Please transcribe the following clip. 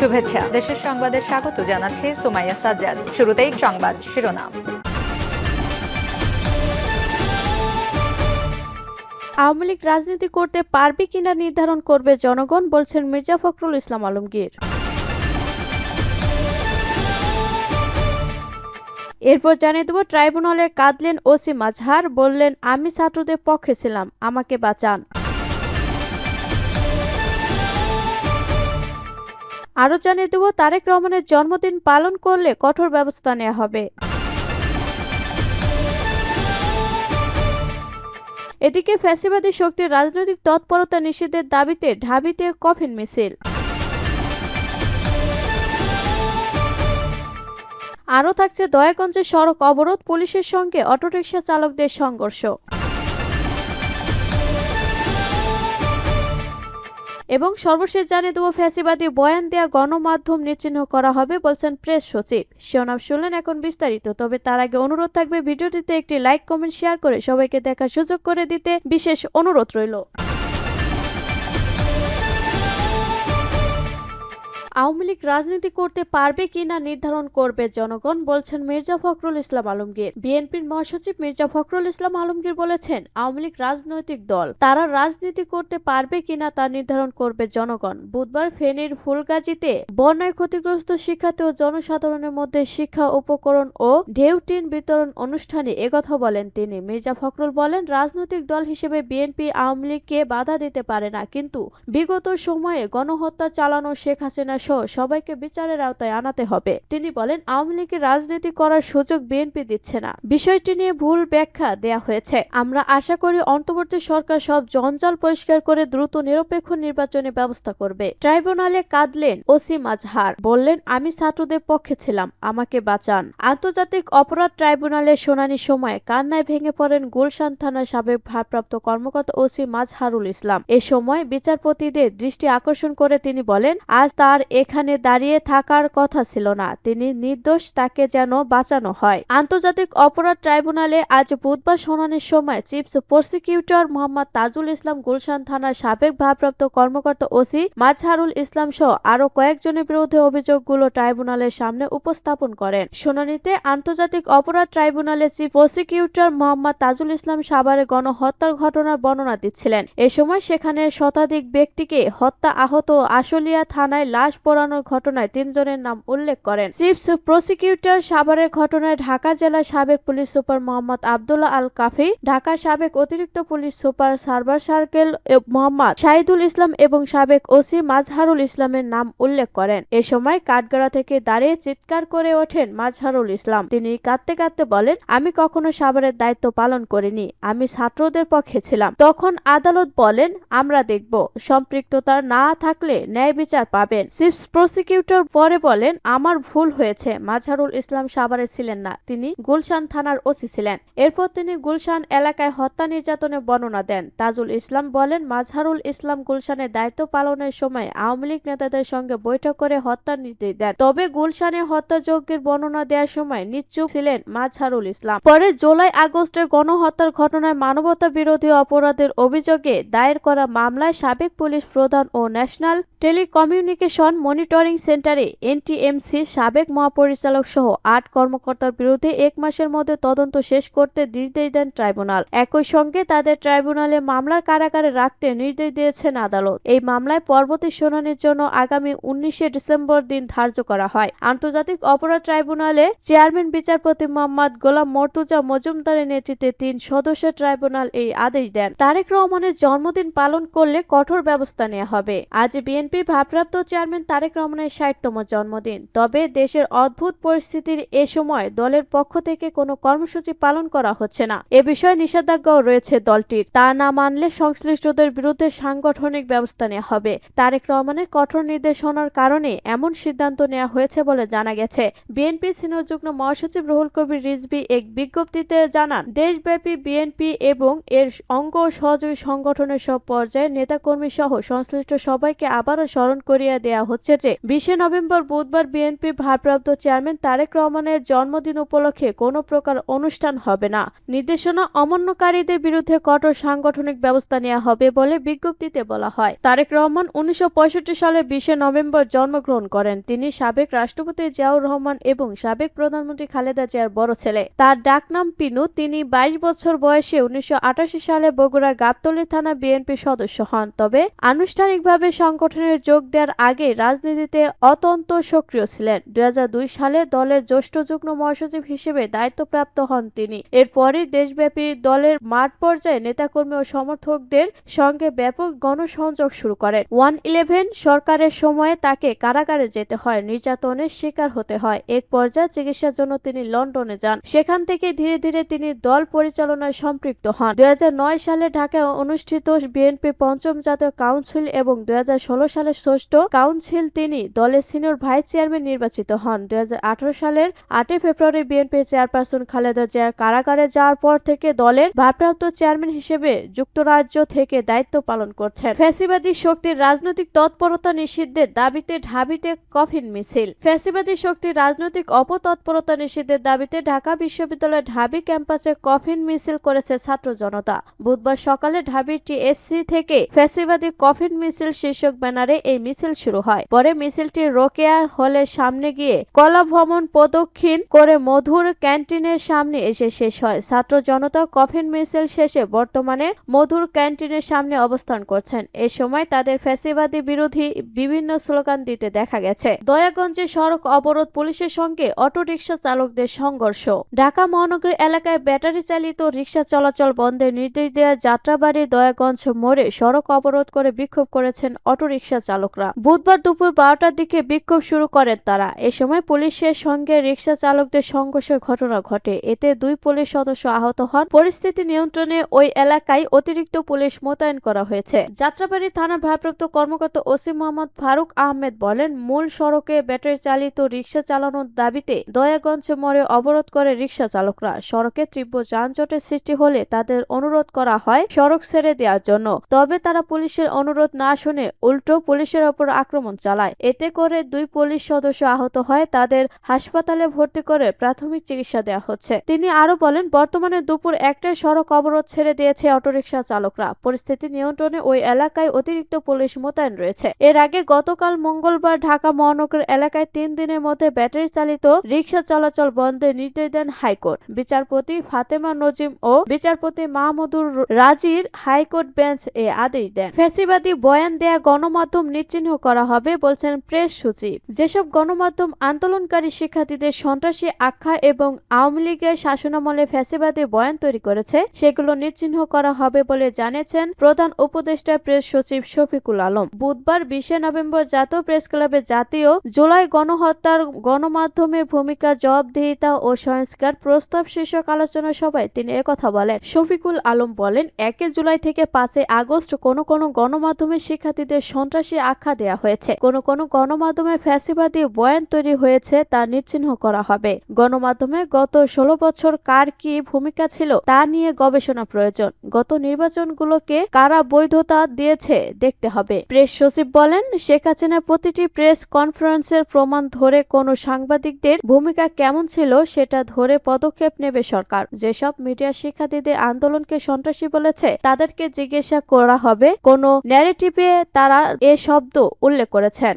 শুভেচ্ছা। দেশের সংবাদে স্বাগত জানাচ্ছে সুমাইয়া সাজ্জাদ। শুরুতেই সংবাদ শিরোনাম। আওয়ামী লীগ রাজনীতি করতে পারবে কিনা নির্ধারণ করবে জনগণ, বলছেন মির্জা ফখরুল ইসলাম আলমগীর। এরপর জানিয়ে দেব, ট্রাইব্যুনালে কাঁদলেন ওসি মাজহার, বললেন, আমি ছাত্রদের পক্ষে ছিলাম, আমাকে বাঁচান। আরও জানিয়ে দেব, তারেক রহমানের জন্মদিন পালন করলে কঠোর ব্যবস্থা নেওয়া হবে। এদিকে ফ্যাসিবাদী শক্তির রাজনৈতিক তৎপরতা নিষেধের দাবিতে ঢাবিতে কফিন মিছিল। আরও থাকছে দয়াগঞ্জে সড়ক অবরোধ, পুলিশের সঙ্গে অটোরিকশা চালকদের সংঘর্ষ। এবং সর্বশেষ জানিয়ে দেবো, ফ্যাসিবাদী বয়ান দেয়া গণমাধ্যম নিশ্চিহ্ন করা হবে বলছেন প্রেস সচিব। শিরোনাম শুনলেন এখন বিস্তারিত, তবে তার আগে অনুরোধ থাকবে ভিডিওটিতে একটি লাইক, কমেন্ট, শেয়ার করে সবাইকে দেখার সুযোগ করে দিতে বিশেষ অনুরোধ রইল। আওয়ামী লীগ রাজনীতি করতে পারবে কিনা নির্ধারণ করবে জনগণ, বলছেন মির্জা ফখরুল ইসলাম আলমগীর। বিএনপির মহাসচিব মির্জা ফখরুল ইসলাম আলমগীর বলেছেন, আওয়ামী লীগ রাজনৈতিক দল, তারা রাজনীতি করতে পারবে কিনা তা নির্ধারণ করবে জনগণ। বুধবার ফেনীর ফুলগাজীতে বন্যায় ক্ষতিগ্রস্ত শিক্ষার্থী ও জনসাধারণের মধ্যে শিক্ষা উপকরণ ও ঢেউটিন বিতরণ অনুষ্ঠানে একথা বলেন তিনি। মির্জা ফখরুল বলেন, রাজনৈতিক দল হিসেবে বিএনপি আওয়ামী লীগকে বাধা দিতে পারে না, কিন্তু বিগত সময়ে গণহত্যা চালানো শেখ হাসিনা সহ সবাইকে বিচারের আওতায় আনাতে হবে। তিনি বলেন, আওয়ামী লীগের রাজনীতি করার সুযোগ বিএনপি দিচ্ছে না। বিষয়টি নিয়ে ভুল ব্যাখ্যা দেয়া হয়েছে। আমরা আশা করি অন্তর্বর্তী সরকার সব জঞ্জাল পরিষ্কার করে দ্রুত নিরপেক্ষ নির্বাচনের ব্যবস্থা করবে। ট্রাইব্যুনালে কাঁদলেন ওসি মাজহার। বললেন, আমি ছাত্রদের পক্ষে ছিলাম, আমাকে বাঁচান। আন্তর্জাতিক অপরাধ ট্রাইব্যুনালে শুনানির সময় কান্নায় ভেঙে পড়েন গুলশান থানার সাবেক ভারপ্রাপ্ত কর্মকর্তা ওসি মাজহারুল ইসলাম। এ সময় বিচারপতিদের দৃষ্টি আকর্ষণ করে তিনি বলেন, আজ তার এখানে দাঁড়িয়ে থাকার কথা ছিল না। তিনি নির্দোষ, তাকে যেন বাঁচানো হয়। আন্তর্জাতিক অপরাধ ট্রাইব্যুনালে আজ বুধবার শুনানির সময় চিফ প্রসিকিউটর মোহাম্মদ তাজুল ইসলাম গুলশান থানার সাবেক ভারপ্রাপ্ত কর্মকর্তা ওসি মাজহারুল ইসলাম সহ আরও কয়েকজনের বিরুদ্ধে অভিযোগগুলো ট্রাইব্যুনালের সামনে উপস্থাপন করেন। শুনানিতে আন্তর্জাতিক অপরাধ ট্রাইব্যুনালে চিফ প্রসিকিউটর মোহাম্মদ তাজুল ইসলাম সাভারে গণহত্যার ঘটনার বর্ণনা দিচ্ছিলেন। এ সময় সেখানে শতাধিক ব্যক্তিকে হত্যা আহত আশুলিয়া থানায় লাশ পোড়ানোর ঘটনায় তিনজনের নাম উল্লেখ করেন। চিফ প্রসিকিউটর সাভারের ঘটনায় ঢাকা জেলার সাবেক পুলিশ সুপার মোহাম্মদ আবদুল্লাহ আল কাফি ঢাকার সাবেক অতিরিক্ত police super Savar circle Mohammad Shahidul Islam এবং সাবেক ওসি মাজহারুল ইসলামের নাম উল্লেখ করেন। এ সময় কাঠগড়া থেকে দাঁড়িয়ে চিৎকার করে ওঠেন মাজহারুল ইসলাম। তিনি কাঁদতে কাঁদতে বলেন, আমি কখনো সাভারের দায়িত্ব পালন করিনি, আমি ছাত্রদের পক্ষে ছিলাম। তখন আদালত বলেন, আমরা দেখব, সম্পৃক্ততা না থাকলে ন্যায় বিচার পাবেন। চিফ প্রসিকিউটর পরে বলেন, আমার ভুল হয়েছে। মাজহারুল ইসলাম সাভারে ছিলেন না। তিনি গুলশান থানার ওসি ছিলেন। এরপর তিনি গুলশান এলাকায় হত্যা নির্যাতনের বর্ণনা দেন। তাজুল ইসলাম বলেন মাজহারুল ইসলাম গুলশানের দায়িত্ব পালনের সময় আওয়ামী লীগ নেতাদের সঙ্গে বৈঠক করে হত্যার নির্দেশ দেন। তবে গুলশানে হত্যাযজ্ঞের বর্ণনা দেওয়ার সময় নিশ্চুপ ছিলেন মাজহারুল ইসলাম। পরে জুলাই আগস্টে গণহত্যার ঘটনায় মানবতা বিরোধী অপরাধের অভিযোগে দায়ের করা মামলায় সাবেক পুলিশ প্রধান ও ন্যাশনাল টেলিকমিউনিকেশন মনিটরিং সেন্টারে এনটিএমসির সাবেক মহাপরিচালক সহ আট কর্মকর্তার বিরুদ্ধে এক মাসের মধ্যে তদন্ত শেষ করতে নির্দেশ দেন ট্রাইব্যুনাল। একই সঙ্গে তাদের ট্রাইব্যুনালে মামলার কারাগারে রাখতে নির্দেশ দিয়েছেন আদালত। এই মামলায় পরবর্তী শুনানির জন্য আগামী উনিশে ডিসেম্বর দিন ধার্য করা হয়। আন্তর্জাতিক অপরাধ ট্রাইব্যুনালে চেয়ারম্যান বিচারপতি মোহাম্মদ গোলাম মর্তুজা মজুমদারের নেতৃত্বে তিন সদস্যের ট্রাইব্যুনাল এই আদেশ দেন। তারেক রহমানের জন্মদিন পালন করলে কঠোর ব্যবস্থা নেওয়া হবে। আজ বিএনপি ভারপ্রাপ্ত চেয়ারম্যান তারেক রহমানের ষাটতম জন্মদিন। তবে দেশের অদ্ভুত পরিস্থিতির এ সময় দলের পক্ষ থেকে কোনো কর্মসূচি পালন করা হচ্ছে না। এ বিষয়ে নিষেধাজ্ঞাও রয়েছে দলটির। তা না মানলে সংশ্লিষ্টদের বিরুদ্ধে সাংগঠনিক ব্যবস্থা নেওয়া হবে। তারেক রহমানের কঠোর নির্দেশনার কারণে এমন সিদ্ধান্ত নেওয়া হয়েছে বলে জানা গেছে। বিএনপি সিনিয়র যুগ্ম মহাসচিব রুহুল কবির রিজভি এক বিজ্ঞপ্তিতে জানান, দেশব্যাপী বিএনপি এবং এর অঙ্গ সহযোগী সংগঠনের সব পর্যায়ে নেতাকর্মী সহ সংশ্লিষ্ট সবাইকে আবারও স্মরণ করিয়ে দেওয়া হচ্ছে। হচ্ছে যে বিশে নভেম্বর বুধবার বিএনপির ভারপ্রাপ্ত চেয়ারম্যান তারেক রহমানের জন্মদিন উপলক্ষে কোনো প্রকার অনুষ্ঠান হবে না। নির্দেশনা অমান্যকারীদের বিরুদ্ধে কঠোর সাংগঠনিক ব্যবস্থা নেওয়া হবে বলে বিজ্ঞপ্তিতে বলা হয়। তারেক রহমান উনিশশো সালে বিশে নভেম্বর জন্মগ্রহণ করেন। তিনি সাবেক রাষ্ট্রপতি জিয়াউর রহমান এবং সাবেক প্রধানমন্ত্রী খালেদা জিয়ার বড় ছেলে। তার ডাকনাম পিনু। তিনি বাইশ বছর বয়সে উনিশশো আটাশি সালে বগুড়া গাবতলী থানা বিএনপির সদস্য হন। তবে আনুষ্ঠানিকভাবে সংগঠনের যোগ দেওয়ার আগে রাজনীতিতে অত্যন্ত সক্রিয় ছিলেন। দুই হাজার দুই সালে দলের জ্যেষ্ঠ যুগ্ম মহাসচিব হিসেবে দায়িত্বপ্রাপ্ত হন তিনি। এরপরই দেশব্যাপী দলের মাঠ পর্যায়ে নেতাকর্মী ও সমর্থকদের সঙ্গে ব্যাপক গণসংযোগ শুরু করেন। ওয়ান ইলেভেন সরকারের সময়ে তাকে কারাগারে যেতে হয়, নির্যাতনের শিকার হতে হয়। এক পর্যায়ে চিকিৎসার জন্য তিনি লন্ডনে যান। সেখান থেকে ধীরে ধীরে তিনি দল পরিচালনায় সম্পৃক্ত হন। দুই হাজার নয় সালে ঢাকায় অনুষ্ঠিত বিএনপি পঞ্চম জাতীয় কাউন্সিল এবং দুই হাজার ষোলো সালে ষষ্ঠ কাউন্সিল তিনি। দলের সিনিয়র ভাইস চেয়ারম্যান নির্বাচিত হন। দুই হাজার আঠারো সালের আটই ফেব্রুয়ারি বিএনপি চেয়ারপারসন খালেদা জিয়ার কারাগারে যাওয়ার পর থেকে দলের ভারপ্রাপ্ত চেয়ারম্যান হিসেবে যুক্তরাজ্য থেকে দায়িত্ব পালন করছেন। ফ্যাসিবাদী শক্তির রাজনৈতিক তৎপরতা নিষিদ্ধের দাবিতে ঢাবিতে কফিন মিছিল। ফ্যাসিবাদী শক্তির রাজনৈতিক অপতৎপরতা নিষিদ্ধের দাবিতে ঢাকা বিশ্ববিদ্যালয়ের ঢাবি ক্যাম্পাসে কফিন মিছিল করেছে ছাত্র জনতা। বুধবার সকালে ঢাবি টিএসসি থেকে ফ্যাসিবাদী কফিন মিছিল শীর্ষক ব্যানারে এই মিছিল শুরু হয়। পরে মিছিলটি রোকেয়া হলের সামনে গিয়ে কলা ভ্রমণ প্রদক্ষিণ করে মধুর ক্যান্টিনের সামনে এসে শেষ হয়। ছাত্র জনতা কফিন মিছিল শেষে বর্তমানে মধুর ক্যান্টিনের সামনে অবস্থান করছেন। এ সময় তাদের ফ্যাসিবাদী বিরোধী বিভিন্ন স্লোগান দিতে দেখা গেছে। দয়াগঞ্জে সড়ক অবরোধ, পুলিশের সঙ্গে অটোরিকশা চালকদের সংঘর্ষ। ঢাকা মহানগরী এলাকায় ব্যাটারি চালিত রিকশা চলাচল বন্ধের নির্দেশ দেওয়া যাত্রাবাড়ি দয়াগঞ্জ মোড়ে সড়ক অবরোধ করে বিক্ষোভ করেছেন অটোরিকশা চালকরা। বুধবার দুপুর বারোটার দিকে বিক্ষোভ শুরু করেন তারা। এ সময় পুলিশের সঙ্গে রিক্সা চালকদের সংঘর্ষের ঘটনা ঘটে। এতে দুই পুলিশ সদস্য আহত হন। পরিস্থিতি নিয়ন্ত্রণে ওই এলাকায় অতিরিক্ত পুলিশ মোতায়েন করা হয়েছে। যাত্রাবাড়ি থানার ভারপ্রাপ্ত কর্মকর্তা ওসি মোহাম্মদ ফারুক আহমেদ বলেন, মূল সড়কে ব্যাটারি চালিত রিক্সা চালানোর দাবিতে দয়াগঞ্জ মোড়ে অবরোধ করে রিক্সা চালকরা। সড়কে তীব্র যানজটের সৃষ্টি হলে তাদের অনুরোধ করা হয় সড়ক ছেড়ে দেওয়ার জন্য। তবে তারা পুলিশের অনুরোধ না শুনে উল্টো পুলিশের ওপর আক্রমণ চালায়। এতে করে দুই পুলিশ সদস্য আহত হয়, তাদের হাসপাতালে ভর্তি করে প্রাথমিক চিকিৎসা দেওয়া হচ্ছে। তিনি আরও বলেন, বর্তমানে দুপুর একটায় সড়ক অবরোধ ছেড়ে দিয়েছে অটোরিকশা চালকরা। পরিস্থিতি নিয়ন্ত্রণে ওই এলাকায় অতিরিক্ত পুলিশ মোতায়েন রয়েছে। এর আগে গতকাল মঙ্গলবার ঢাকা মহানগর এলাকায় তিন দিনের মধ্যে ব্যাটারি চালিত রিক্সা চলাচল বন্ধের নির্দেশ দেন হাইকোর্ট। বিচারপতি ফাতেমা নজিম ও বিচারপতি মাহমুদুর রাজির হাইকোর্ট বেঞ্চ এ আদেশ দেন। ফ্যাসিবাদী বয়ান দেয়া গণমাধ্যম নিশ্চিহ্ন করা হবে বলছেন প্রেস সচিব। যেসব গণমাধ্যম আন্দোলনকারী শিক্ষার্থীদের সন্ত্রাসী আখ্যা এবং আওয়ামী লীগের শাসনামলে ফ্যাসিবাদী বয়ান তৈরি করেছে, সেগুলো নিশ্চিহ্ন করা হবে বলে জানিয়েছেন প্রধান উপদেষ্টা প্রেস সচিব শফিকুল আলম। বুধবার বিশে নভেম্বর জাতীয় প্রেস ক্লাবে জাতীয় জুলাই গণহত্যার গণমাধ্যমের ভূমিকা, জবাবদিহিতা ও সংস্কার প্রস্তাব শীর্ষক আলোচনা সভায় তিনি একথা বলেন। শফিকুল আলম বলেন, একে জুলাই থেকে পাঁচই আগস্ট কোন কোন গণমাধ্যমের শিক্ষার্থীদের সন্ত্রাসী আখ্যা দেওয়া হয়েছে। কোন কোনো গণমাধ্যমে ফ্যাসিবাদী বয়ান তৈরি হয়েছে তা নিশ্চিহ্ন করা হবে। গণমাধ্যমে গত ষোলো বছর কার কি ভূমিকা ছিল তা নিয়ে গবেষণা প্রয়োজন। গত নির্বাচনগুলোকে কারা বৈধতা দিয়েছে দেখতে হবে। প্রেস সচিব বলেন, শেখ হাসিনার প্রতিটি প্রেস কনফারেন্সের প্রমাণ ধরে কোনো সাংবাদিকদের ভূমিকা কেমন ছিল সেটা ধরে পদক্ষেপ নেবে সরকার। যেসব মিডিয়া শিক্ষার্থীদের আন্দোলনকে সন্ত্রাসী বলেছে, তাদেরকে জিজ্ঞাসা করা হবে। কোন ন্যারেটিভে তারা এ শব্দ উল্লেখ করেছেন।